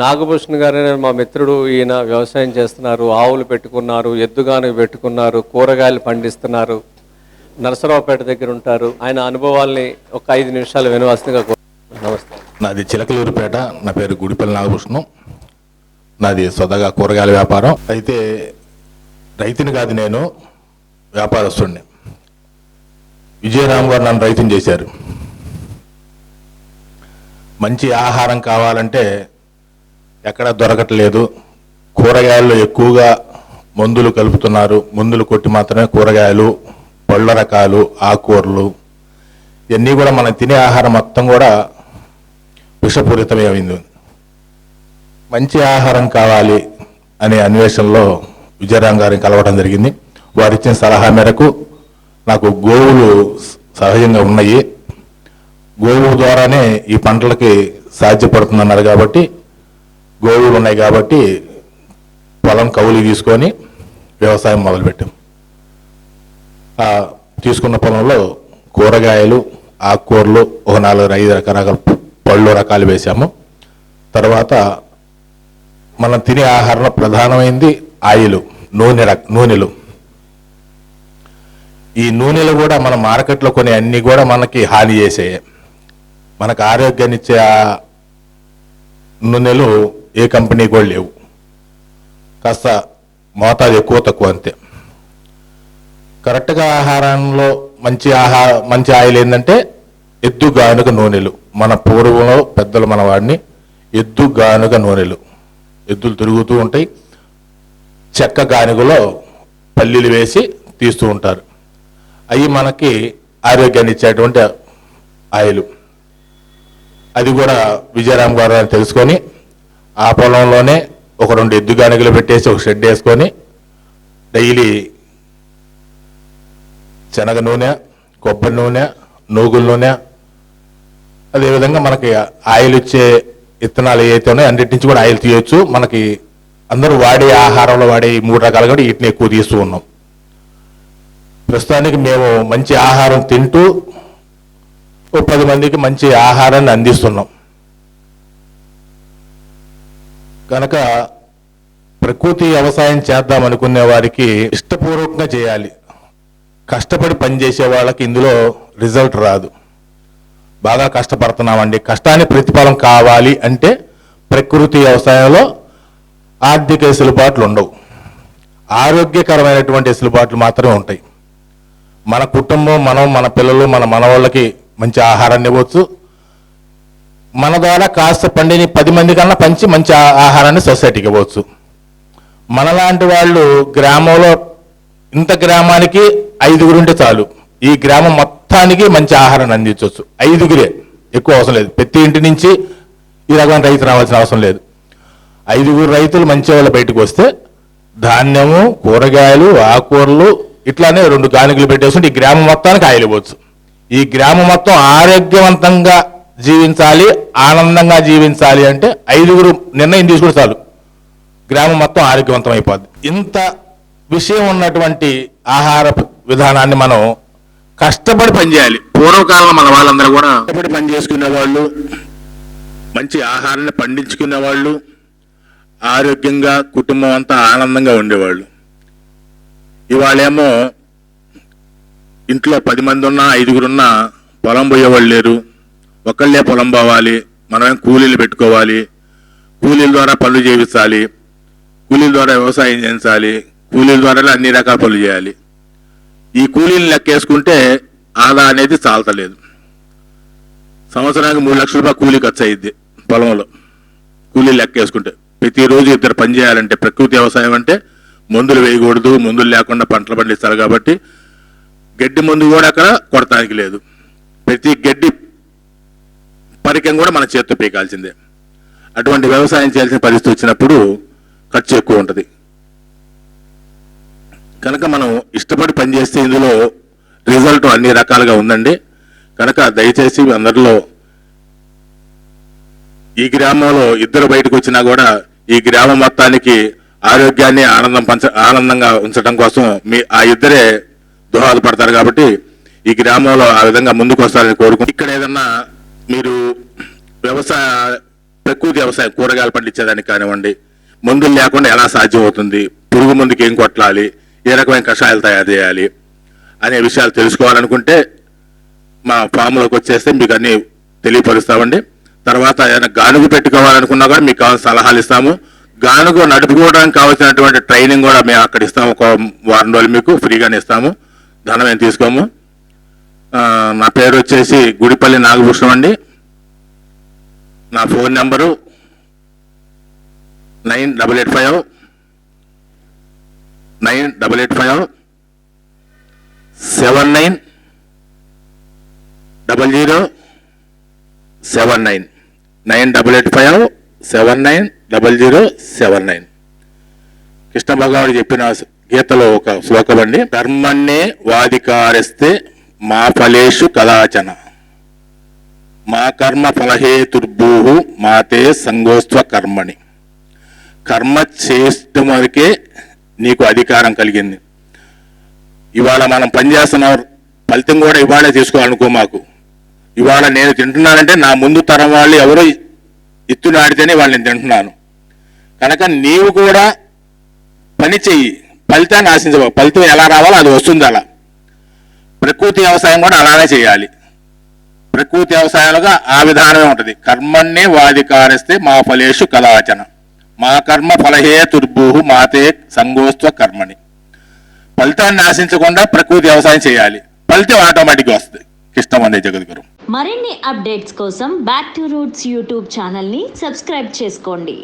నాగభూషణ్ గారు మా మిత్రుడు ఈయన వ్యవసాయం చేస్తున్నారు ఆవులు పెట్టుకున్నారు ఎద్దుగాను పెట్టుకున్నారు కూరగాయలు పండిస్తున్నారు. నరసరావుపేట దగ్గర ఉంటారు. ఆయన అనుభవాల్ని ఒక ఐదు నిమిషాలు వినవలసిందిగా నమస్తే. నాది చిలకలూరుపేట. నా పేరు గుడిపల్లి నాగభూషణం. నాది సొదగా కూరగాయల వ్యాపారం. అయితే రైతుని కాదు నేను వ్యాపారస్తుడిని విజయరామ్ గారు నన్ను రైతుని చేశారు. మంచి ఆహారం కావాలంటే ఎక్కడ దొరకట్లేదు. కూరగాయల్లో ఎక్కువగా మందులు కలుపుతున్నారు. మందులు కొట్టి మాత్రమే కూరగాయలు పళ్ళ రకాలు ఆకుకూరలు ఇవన్నీ కూడా మనం తినే ఆహారం మొత్తం కూడా విషపూరితమే అయింది మంచి ఆహారం కావాలి అనే అన్వేషణలో విజయరాం గారిని కలవడం జరిగింది. వారు ఇచ్చిన సలహా మేరకు నాకు గోవులు సహజంగా ఉన్నాయి. గోవు ద్వారానే ఈ పంటలకి సాధ్యపడుతుందన్నారు కాబట్టి గోవులు ఉన్నాయి కాబట్టి పొలం కౌలు తీసుకొని వ్యవసాయం మొదలుపెట్టాం. ఆ తీసుకున్న పొలంలో కూరగాయలు ఆకుకూరలు ఒక నాలుగు ఐదు రకరకాల పళ్ళు రకాలు వేసాము తర్వాత మనం తినే ఆహారంలో ప్రధానమైంది ఆయిల్ నూనె నూనెలు. ఈ నూనెలు కూడా మన మార్కెట్లో కొన్ని అన్ని కూడా మనకి హాని చేసేయే. మనకు ఆరోగ్యాన్ని ఇచ్చే నూనెలు ఏ కంపెనీ కూడా లేవు. కాస్త మోతాదు ఎక్కువ తక్కువ అంతే. కరెక్ట్గా ఆహారంలో మంచి ఆహార మంచి ఆయిల్ ఏంటంటే ఎద్దు గానుగ నూనెలు. మన పూర్వంలో పెద్దలు మన వాడిని ఎద్దు గానుగ నూనెలు. ఎద్దులు తిరుగుతూ ఉంటాయి. చెక్క గానుగలో పల్లీలు వేసి తీస్తూ ఉంటారు. అవి మనకి ఆరోగ్యాన్ని ఇచ్చేటువంటి ఆయిలు. అది కూడా విజయరామ్ గారు అని తెలుసుకొని ఆ పొలంలోనే ఒక రెండు ఎద్దు గానుగలు పెట్టేసి ఒక షెడ్ వేసుకొని డైలీ శనగ నూనె కొబ్బరి నూనె నూగుల నూనె అదేవిధంగా మనకి ఆయిల్ ఇచ్చే విత్తనాలు ఏవైతే ఉన్నాయో అన్నిటి నుంచి కూడా ఆయిల్ తీయొచ్చు. మనకి అందరూ వాడే ఆహారంలో వాడే ఈ మూడు రకాలు కూడా వీటిని ఎక్కువ తీస్తూ ఉన్నాం. ప్రస్తుతానికి మేము మంచి ఆహారం తింటూ ఓ పది మందికి మంచి ఆహారాన్ని అందిస్తున్నాం. కనుక ప్రకృతి వ్యవసాయం చేద్దాం అనుకునే వారికి ఇష్టపూర్వకంగా చేయాలి. కష్టపడి పనిచేసే వాళ్ళకి ఇందులో రిజల్ట్ రాదు. బాగా కష్టపడుతున్నామండి. కష్టాన్ని ప్రతిఫలం కావాలి అంటే ప్రకృతి వ్యవసాయంలో ఆర్థిక వెసులుబాట్లు ఉండవు. ఆరోగ్యకరమైనటువంటి వెసులుబాట్లు మాత్రమే ఉంటాయి. మన కుటుంబం మనం మన పిల్లలు మన మనవాళ్ళకి మంచి ఆహారాన్ని ఇవ్వచ్చు. మన ద్వారా కాస్త పండిని పది మంది కన్నా పంచి మంచి ఆహారాన్ని సొసైటీకి ఇవ్వచ్చు. మనలాంటి వాళ్ళు గ్రామంలో ఇంత గ్రామానికి ఐదుగురు ఉంటే చాలు. ఈ గ్రామం మొత్తానికి మంచి ఆహారాన్ని అందించవచ్చు. ఐదుగురే. ఎక్కువ అవసరం లేదు. ప్రతి ఇంటి నుంచి ఈ రకమైన రైతు రావాల్సిన అవసరం లేదు. ఐదుగురు రైతులు మంచి వాళ్ళు బయటకు వస్తే ధాన్యము కూరగాయలు ఆకుకూరలు ఇట్లానే రెండు గానుగలు పెట్టేస్తుంటే ఈ గ్రామం మొత్తానికి ఆయిల్ ఇవ్వచ్చు. ఈ గ్రామం మొత్తం ఆరోగ్యవంతంగా జీవించాలి ఆనందంగా జీవించాలి అంటే ఐదుగురు నిర్ణయం తీసుకుంటే చాలు. గ్రామం మొత్తం ఆరోగ్యవంతం అయిపోద్ది. ఇంత విషయం ఉన్నటువంటి ఆహార విధానాన్ని మనం కష్టపడి పనిచేయాలి. పూర్వకాలంలో మన వాళ్ళందరూ కూడా కష్టపడి పని చేసుకునే వాళ్ళు మంచి ఆహారాన్ని పండించుకునే వాళ్ళు ఆరోగ్యంగా కుటుంబం అంతా ఆనందంగా ఉండేవాళ్ళు. ఇవాళేమో ఇంట్లో పది మంది ఉన్నా ఐదుగురున్నా పొలం పోయేవాళ్ళు లేరు. ఒకళ్ళే పొలం పోవాలి మనమేం కూలీలు పెట్టుకోవాలి కూలీల ద్వారా పనులు చేయించాలి కూలీల ద్వారా వ్యవసాయం చేయించాలి కూలీల ద్వారా అన్ని రకాల పనులు చేయాలి. ఈ కూలీలు లెక్కేసుకుంటే ఆదా అనేది చాలతలేదు. సంవత్సరానికి మూడు లక్షల రూపాయలు కూలీ ఖర్చు అయ్యిద్ది పొలంలో. కూలీలు లెక్కేసుకుంటే ప్రతిరోజు ఇద్దరు పని చేయాలంటే ప్రకృతి వ్యవసాయం అంటే మందులు వేయకూడదు మందులు లేకుండా పంటలు పండిస్తారు కాబట్టి గడ్డి మందు కూడా అక్కడ కొడటానికి లేదు. ప్రతి గడ్డి పరికం కూడా మన చేత్తో పీకాల్సిందే. అటువంటి వ్యవసాయం చేయాల్సిన పరిస్థితి వచ్చినప్పుడు ఖర్చు ఎక్కువ ఉంటుంది. కనుక మనం ఇష్టపడి పనిచేస్తే ఇందులో రిజల్ట్ అన్ని రకాలుగా ఉందండి. కనుక దయచేసి అందరిలో ఈ గ్రామంలో ఇద్దరు బయటకు వచ్చినా కూడా ఈ గ్రామం మొత్తానికి ఆరోగ్యాన్ని ఆనందం పంచ ఆనందంగా ఉంచడం కోసం మీ ఆ ఇద్దరే దోహదపడతారు కాబట్టి ఈ గ్రామంలో ఆ విధంగా ముందుకు వస్తారని కోరుకుంటూ ఇక్కడ ఏదన్నా మీరు వ్యవసాయ ప్రకృతి వ్యవసాయం కూరగాయలు పండించేదానికి కానివ్వండి మందులు లేకుండా ఎలా సాధ్యం అవుతుంది పురుగు మందుకి ఏం కొట్టాలి ఏ రకమైన కషాయాలు తయారు చేయాలి అనే విషయాలు తెలుసుకోవాలనుకుంటే మా ఫామ్లోకి వచ్చేస్తే మీకు అన్నీ తెలియపరుస్తామండి. తర్వాత ఏదైనా గానుగు పెట్టుకోవాలనుకున్నా కూడా మీకు కావాల్సిన సలహాలు ఇస్తాము. గానుగు నడుపుకోవడానికి కావాల్సినటువంటి ట్రైనింగ్ కూడా మేము అక్కడ ఇస్తాము. ఒక వారం రోజులు మీకు ఫ్రీగానే ఇస్తాము. ధనం ఏం తీసుకోము. నా పేరు వచ్చేసి గుడిపల్లి నాగభూషణం అండి. నా phone number nine double eight five nine double eight five seven nine double zero seven nine nine double eight five seven nine double zero seven nine. Krishna భగవానుడు చెప్పిన గీతలో ఒక శ్లోకం అండి. ధర్మన్నే వాదికారిస్తే మా ఫలేషు కదాచన. మా కర్మ ఫలహేతుర్భూ మాతే సంగోస్త్వ కర్మణి. కర్మ చేయటం వరకే నీకు అధికారం కలిగింది. ఇవాళ మనం పనిచేస్తున్న ఫలితం కూడా ఇవాళే తీసుకోవాలనుకో మాకు. ఇవాళ నేను తింటున్నానంటే నా ముందు తరం వాళ్ళు ఎవరో ఎత్తునాడితేనే వాళ్ళు నేను తింటున్నాను. కనుక నీవు కూడా పని చెయ్యి. ఫలితాన్ని ఆశించవు ఫలితం ఎలా రావాలో అది వస్తుంది అలా. ప్రకృతి వ్యవసాయం కూడా అలానే చేయాలి. ప్రకృతి వ్యవసాయాలుగా ఆ విధానమే ఉంటుంది. కర్మన్నే వాదికారిస్తే మా ఫలేషు కదాచన. మా కర్మ ఫలహేతుర్భూ మాతే సంగోస్త్వ కర్మని ఫలితాన్ని ఆశించకుండా ప్రకృతి వ్యవసాయం చేయాలి. ఫలితం ఆటోమేటిక్గా వస్తుంది. కృష్ణమందే జగద్గురు. మరిన్ని అప్డేట్స్ కోసం బ్యాక్ టు రూట్స్ యూట్యూబ్ ఛానల్ని సబ్స్క్రైబ్ చేసుకోండి.